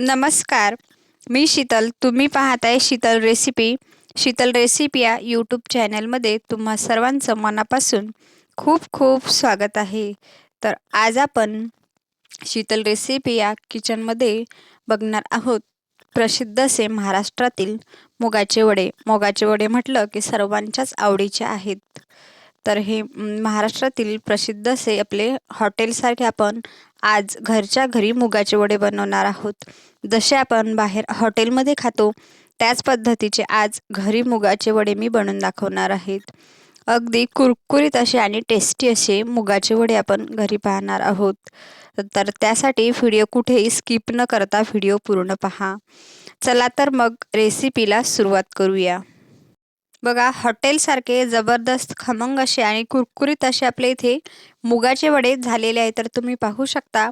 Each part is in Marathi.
नमस्कार. मी शीतल. तुम्ही पाहताय शीतल रेसिपी. शीतल रेसिपी या यूट्यूब चॅनलमध्ये तुम्हा सर्वांचं मनापासून खूप खूप स्वागत आहे. तर आज आपण शीतल रेसिपी या किचनमध्ये बघणार आहोत. प्रसिद्ध असे महाराष्ट्रातील मुगाचे वडे. मुगाचे वडे म्हटलं की सर्वांच्याच आवडीचे आहेत. तर हे महाराष्ट्रातील प्रसिद्ध असे आपले हॉटेलसारखे आपण आज घरच्या घरी मुगाचे वडे बनवणार आहोत. जसे आपण बाहेर हॉटेलमध्ये खातो त्याच पद्धतीचे आज घरी मुगाचे वडे मी बनवून दाखवणार आहेत. अगदी कुरकुरीत असे आणि टेस्टी असे मुगाचे वडे आपण घरी पाहणार आहोत. तर त्यासाठी व्हिडिओ कुठेही स्किप न करता व्हिडिओ पूर्ण पहा. चला तर मग रेसिपीला सुरुवात करूया. बघा हॉटेलसारखे जबरदस्त खमंग असे आणि कुरकुरीत असे आपल्या इथे मुगाचे वडे झालेले आहे तर तुम्ही पाहू शकता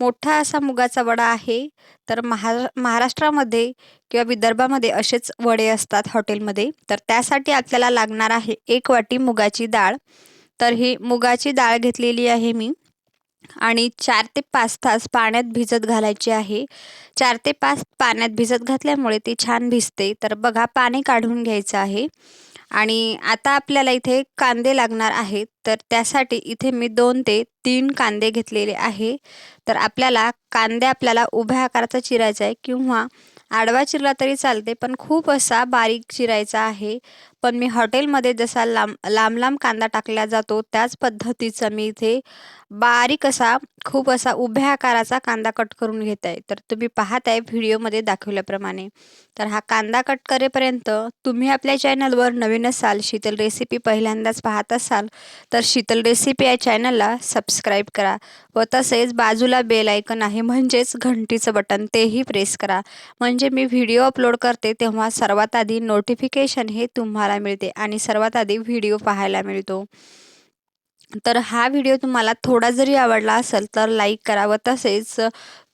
मोठा असा मुगाचा वडा आहे. तर महा महाराष्ट्रामध्ये किंवा विदर्भामध्ये असेच वडे असतात हॉटेलमध्ये. तर त्यासाठी आपल्याला लागणार आहे एक वाटी मुगाची डाळ. तर ही मुगाची डाळ घेतलेली आहे मी. आणि चार ते पाच तास पाण्यात भिजत घालायची आहे. चार ते पाच पाण्यात भिजत घातल्यामुळे ती छान भिजते. तर बघा पाणी काढून घ्यायचं आहे. आणि आता आपल्याला इथे कांदे लागणार आहेत. तर त्यासाठी इथे मी दोन ते तीन कांदे घेतलेले आहे. तर आपल्याला कांदे आपल्याला उभ्या आकाराचा चिरायचा आहे किंवा आडवा चिरला तरी चालते पण खूप असा बारीक चिरायचा आहे. पण मी हॉटेलमध्ये जसा लांब लांब लांब कांदा टाकला जातो त्याच पद्धतीचा मी इथे बारीक असा खूप असा उभ्या आकाराचा कांदा कट करून घेत. आहे तर तुम्ही पाहत आहे व्हिडिओमध्ये दाखवल्याप्रमाणे. तर हा कांदा कट करेपर्यंत तुम्ही आपल्या चॅनलवर नवीन असाल शीतल रेसिपी पहिल्यांदाच पाहत असाल तर शीतल रेसिपी या चॅनलला सबस्क्राईब करा व तसेच बाजूला बेल ऐकन आहे म्हणजेच घंटीचं बटन तेही प्रेस करा. म्हणजे मी व्हिडिओ अपलोड करते तेव्हा सर्वात आधी नोटिफिकेशन हे तुम्हाला मिळते आणि सर्वात आधी व्हिडिओ पाहायला मिळतो. तर हा व्हिडिओ तुम्हाला थोडा जरी आवडला असेल तर लाईक करा व तसेच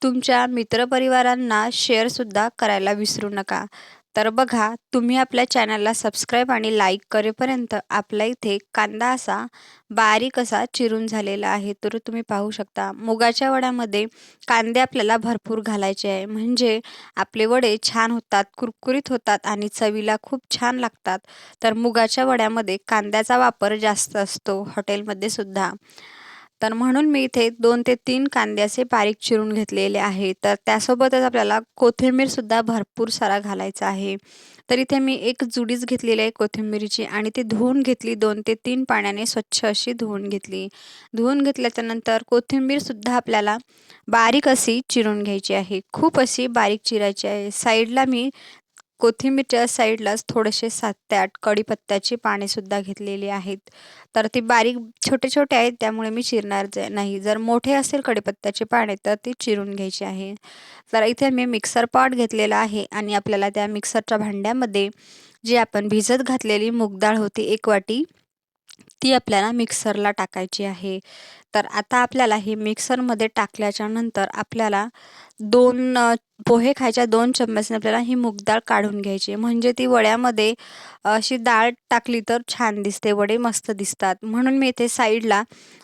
तुमच्या मित्रपरिवारांना शेअरसुद्धा करायला विसरू नका. तर बघा तुम्ही आपल्या चॅनलला सबस्क्राईब आणि लाईक करेपर्यंत आपल्या इथे कांदा असा बारीक असा चिरून झालेला आहे तर तुम्ही पाहू शकता. मुगाच्या वड्यामध्ये कांदे आपल्याला भरपूर घालायचे आहे. म्हणजे आपले वडे छान होतात कुरकुरीत होतात आणि चवीला खूप छान लागतात. तर मुगाच्या वड्यामध्ये कांद्याचा वापर जास्त असतो हॉटेलमध्ये सुद्धा. तर म्हणून मी इथे दोन ते तीन कांदे असे बारीक चिरून घेतलेले आहे. तर त्यासोबतच आपल्याला कोथिंबीरसुद्धा भरपूर सारा घालायचा आहे. तर इथे मी एक जुडीच घेतलेली आहे कोथिंबीरची आणि ती धुवून घेतली. दोन ते तीन पाण्याने स्वच्छ अशी धुवून घेतली. धुवून घेतल्याच्यानंतर कोथिंबीरसुद्धा आपल्याला बारीक अशी चिरून घ्यायची आहे. खूप अशी बारीक चिरायची आहे. साईडला मी कोथिंबीरच्या साईडलाच थोडेसे सात ते आठ कढीपत्त्याची पानेसुद्धा घेतलेली आहेत. तर ती बारीक छोटे छोटे आहेत त्यामुळे मी चिरणार नाही. जर मोठे असेल कढीपत्त्याचे पाने तर ती चिरून घ्यायची आहे. तर इथे मी मिक्सर पॉट घेतलेला आहे आणि आपल्याला त्या मिक्सरच्या भांड्यामध्ये जी आपण भिजत घातलेली मूगडाळ होती एक वाटी ती आपल्याला मिक्सरला टाकायची आहे. तर आता आपल्याला हे मिक्सरमध्ये टाकल्याच्या नंतर आपल्याला दोन पोहे खायच्या दोन चम्मचने आपल्याला ही मूग डाळ काढून घ्यायची. म्हणजे ती वड्यामध्ये अशी डाळ टाकली तर छान दिसते वडे मस्त दिसतात. म्हणून मी इथे साईडला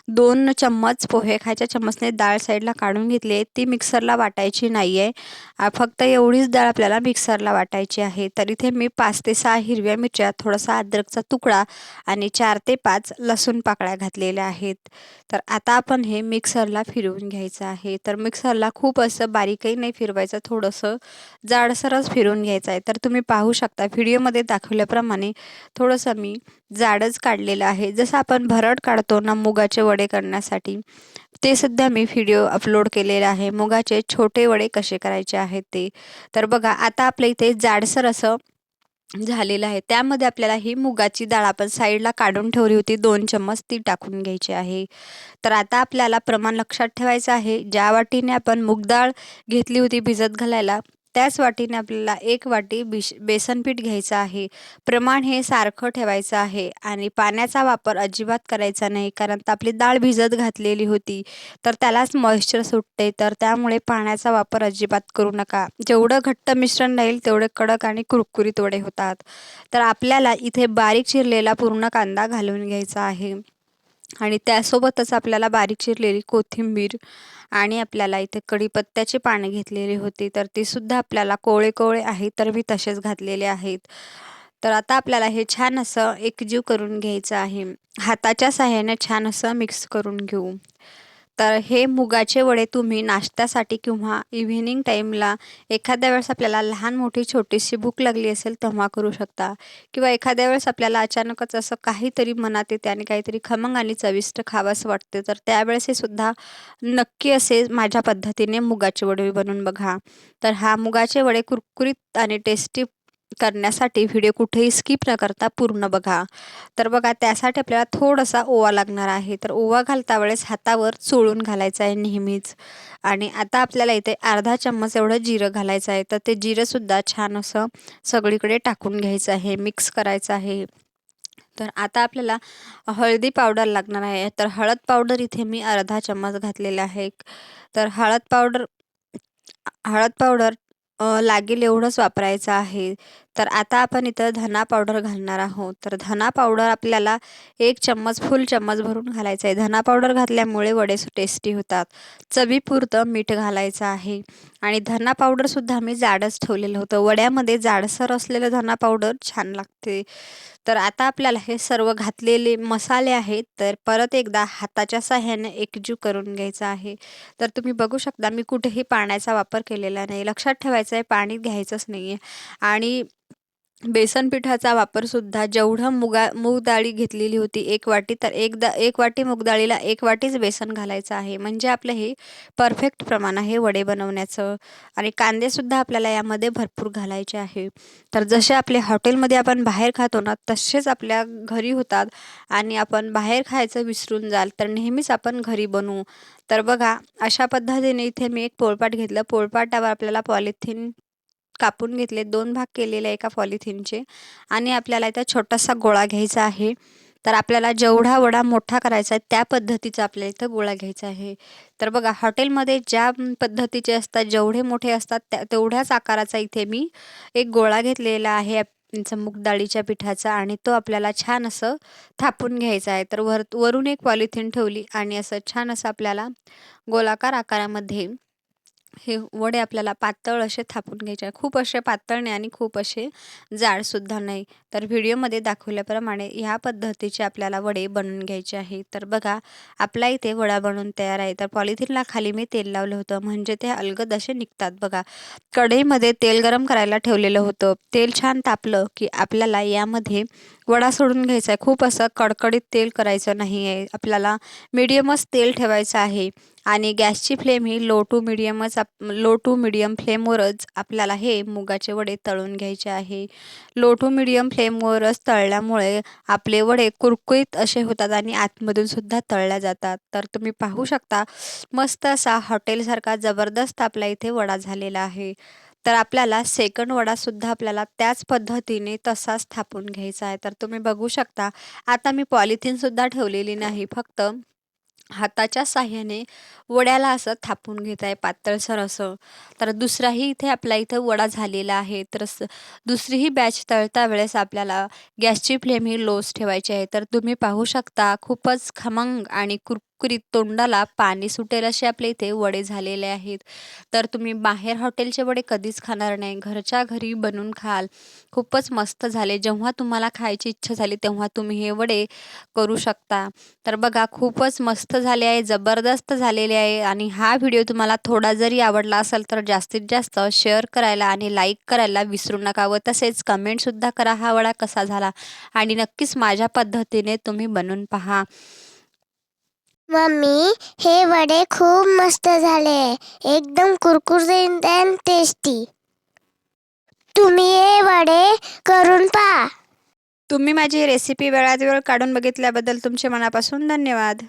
दोन चम्मच पोहे खायच्या चम्मचने डाळ साईडला काढून घेतली आहे. ती मिक्सरला वाटायची नाही आहे फक्त एवढीच डाळ आपल्याला मिक्सरला वाटायची आहे. तर इथे मी पाच ते सहा हिरव्या मिरच्या थोडासा अद्रकचा तुकडा आणि चार ते पाच लसूण पाकळ्या घातलेल्या आहेत. तर आता आपण हे मिक्सरला फिरवून घ्यायचं आहे. तर मिक्सरला खूप असं बारीकही नाही फिरवायचं थोडंसं जाडसरच फिरवून घ्यायचं आहे. तर तुम्ही पाहू शकता व्हिडिओमध्ये दाखवल्याप्रमाणे थोडंसं मी जाडच काढलेलं आहे. जसं आपण भरड काढतो ना मुगाचे वडे करण्यासाठी ते सध्या मी व्हिडिओ अपलोड केलेला आहे. मुगाचे छोटे वडे कसे करायचे आहेत ते. तर बघा आता आपल्या इथे जाडसर असं झालेलं आहे. त्यामध्ये आपल्याला ही मुगाची डाळ आपण साईडला काढून ठेवली होती. दोन चम्मच ती टाकून घ्यायची आहे. तर आता आपल्याला प्रमाण लक्षात ठेवायचं आहे. ज्या वाटीने आपण मुगडाळ घेतली होती भिजत घालायला त्याच वाटीने आपल्याला एक वाटी बिश बेसन पीठ घ्यायचं आहे. प्रमाण हे सारखं ठेवायचं आहे आणि पाण्याचा वापर अजिबात करायचा नाही कारण तर आपली डाळ भिजत घातलेली होती. तर त्यालाच मॉइश्चर सुटते तर त्यामुळे पाण्याचा वापर अजिबात करू नका. जेवढं घट्ट मिश्रण राहील तेवढे कडक आणि कुरकुरीत वडे होतात. तर आपल्याला इथे बारीक चिरलेला पूर्ण कांदा घालून घ्यायचा आहे. आणि त्यासोबतच आपल्याला बारीक चिरलेली कोथिंबीर आणि आपल्याला इथे कढीपत्त्याची पाने घेतलेली होती तर ती सुद्धा आपल्याला कोळे कोवळे आहेत तर मी तसेच घातलेले आहेत. तर आता आपल्याला हे छान असं एकजीव करून घ्यायचं आहे. हाताच्या साह्याने छान असं मिक्स करून घेऊ. तर हे मुगाचे वडे तुम्ही नाश्त्यासाठी किंवा इव्हिनिंग टाईमला एखाद्या वेळेस आपल्याला लहान मोठी छोटीशी भूक लागली असेल तेव्हा करू शकता. किंवा एखाद्या वेळेस आपल्याला अचानकच असं काहीतरी मनात येते आणि काहीतरी खमंग आणि चविष्ट खावंसं वाटते तर त्यावेळेस हे सुद्धा नक्की असे माझ्या पद्धतीने मुगाचे वडे बनवून बघा. तर हा मुगाचे वडे कुरकुरीत आणि टेस्टी करण्यासाठी व्हिडिओ कुठेही स्किप न करता पूर्ण बघा. तर बघा त्यासाठी आपल्याला थोडासा ओवा लागणार आहे. तर ओवा घालता वेळेस हातावर चोळून घालायचं आहे नेहमीच. आणि आता आपल्याला इथे अर्धा चम्मच एवढं जिरं घालायचं आहे. तर ते जिरंसुद्धा छान असं सगळीकडे टाकून घ्यायचं आहे. मिक्स करायचं आहे. तर आता आपल्याला हळदी पावडर लागणार आहे. तर हळद पावडर इथे मी अर्धा चम्मच घातलेला आहे. तर हळद पावडर हळद पावडर लागेल एवढंच वापरायचं आहे. तर आता आपण इथं धना पावडर घालणार आहोत. तर धना पावडर आपल्याला एक चम्मच फुल चम्मच भरून घालायचं आहे धना पावडर घातल्यामुळे वडे टेस्टी होतात. चवीपुरतं मीठ घालायचं आहे. आणि धना पावडरसुद्धा मी जाडच ठेवलेलं होतं. वड्यामध्ये जाडसर असलेलं धना पावडर छान लागते. तर आता आपल्याला हे सर्व घातलेले मसाले आहेत. तर परत एकदा हाताच्या साह्याने एकजीव करून घ्यायचं आहे. तर तुम्ही बघू शकता मी कुठेही पाण्याचा वापर केलेला नाही. लक्षात ठेवायचं आहे पाणी घ्यायचंच नाही आहे आणि बेसन पिठाचा वापरसुद्धा जेवढं मुगा मूग डाळी घेतलेली होती एक वाटी तर एकदा एक वाटी मूग डाळीला एक वाटीच बेसन घालायचं आहे. म्हणजे आपलं हे परफेक्ट प्रमाण आहे वडे बनवण्याचं. आणि कांदेसुद्धा आपल्याला यामध्ये भरपूर घालायचे आहे. तर जसे आपले हॉटेलमध्ये आपण बाहेर खातो ना तसेच आपल्या घरी होतात. आणि आपण बाहेर खायचं विसरून जाल तर नेहमीच आपण घरी बनवू. तर बघा अशा पद्धतीने इथे मी एक पोळपाट घेतलं. पोळपाटावर आपल्याला पॉलिथिन कापून घेतले दोन भाग केलेले एका पॉलिथिनचे आणि आपल्याला इथं छोटासा गोळा घ्यायचा आहे. तर आपल्याला जेवढा वडा मोठा करायचा आहे त्या पद्धतीचा आपल्याला इथं गोळा घ्यायचा आहे. तर बघा हॉटेलमध्ये ज्या पद्धतीचे असतात जेवढे मोठे असतात त्या तेवढ्याच आकाराचा इथे मी एक गोळा घेतलेला आहे मूग डाळीच्या पिठाचा आणि तो आपल्याला छान असं थापून घ्यायचा आहे. तर वर वरून एक पॉलिथिन ठेवली आणि असं छान असं आपल्याला गोलाकार आकारामध्ये हे वडे आपल्याला पातळ असे थापून घ्यायचे आहे खूप असे पातळ नाही आणि खूप असे जाडसुद्धा नाही. तर व्हिडिओमध्ये दाखवल्याप्रमाणे ह्या पद्धतीचे आपल्याला वडे बनवून घ्यायचे आहे तर बघा आपला इथे वडा बनवून तयार आहे. तर पॉलिथिनला खाली मी तेल लावलं होतं. म्हणजे ते अलगद असे निघतात बघा. कढईमध्ये तेल गरम करायला ठेवलेलं होतं. तेल छान तापलं की आपल्याला यामध्ये वडा सोडून घ्यायचा आहे. खूप असं कडकडीत तेल करायचं नाही आहे आपल्याला मिडियमच तेल ठेवायचं आहे. आणि गॅसची फ्लेम ही लो टू मिडियमच आप लो टू मिडियम फ्लेमवरच आपल्याला हे मुगाचे वडे तळून घ्यायचे आहे. लो टू मिडियम फ्लेमवरच तळल्यामुळे आपले वडे कुरकुरीत असे होतात आणि आतमधून सुद्धा तळल्या जातात. तर तुम्ही पाहू शकता मस्त असा हॉटेलसारखा जबरदस्त आपला इथे वडा झालेला आहे. तर आपल्याला सेकंड वडासुद्धा आपल्याला त्याच पद्धतीने तसाच थापून घ्यायचा आहे. तर तुम्ही बघू शकता आता मी पॉलिथिनसुद्धा ठेवलेली नाही फक्त हाताच्या साह्याने वड्याला असं थापून घेत आहे पातळसर असं. तर दुसराही इथे आपला इथं वडा झालेला आहे. तर दुसरीही बॅच तळता वेळेस आपल्याला गॅसची फ्लेम ही लोस ठेवायची आहे. तर तुम्ही पाहू शकता खूपच खमंग आणि कुर तोंडाला पाणी सुटेल असे आपल्या इथे वडे झालेले आहेत. तर तुम्ही बाहेर हॉटेलचे वडे कधीच खाणार नाही. घरच्या घरी बनवून खाल. खूपच मस्त झाले. जेव्हा तुम्हाला खायची इच्छा झाली तेव्हा तुम्ही हे वडे करू शकता. तर बघा खूपच मस्त झाले आहे जबरदस्त झालेले आहे. आणि हा व्हिडिओ तुम्हाला थोडा जरी आवडला असेल तर जास्तीत जास्त शेअर करायला आणि लाईक करायला विसरू नका व तसेच कमेंटसुद्धा करा हा वडा कसा झाला. आणि नक्कीच माझ्या पद्धतीने तुम्ही बनवून पहा. मम्मी हे वडे खूप मस्त झाले. एकदम कुरकुरीत अँड टेस्टी तुम्ही हे वडे करून पहा. तुम्ही माझी रेसिपी वेळात वेळ काढून बघितल्याबद्दल तुमचे मनापासून धन्यवाद.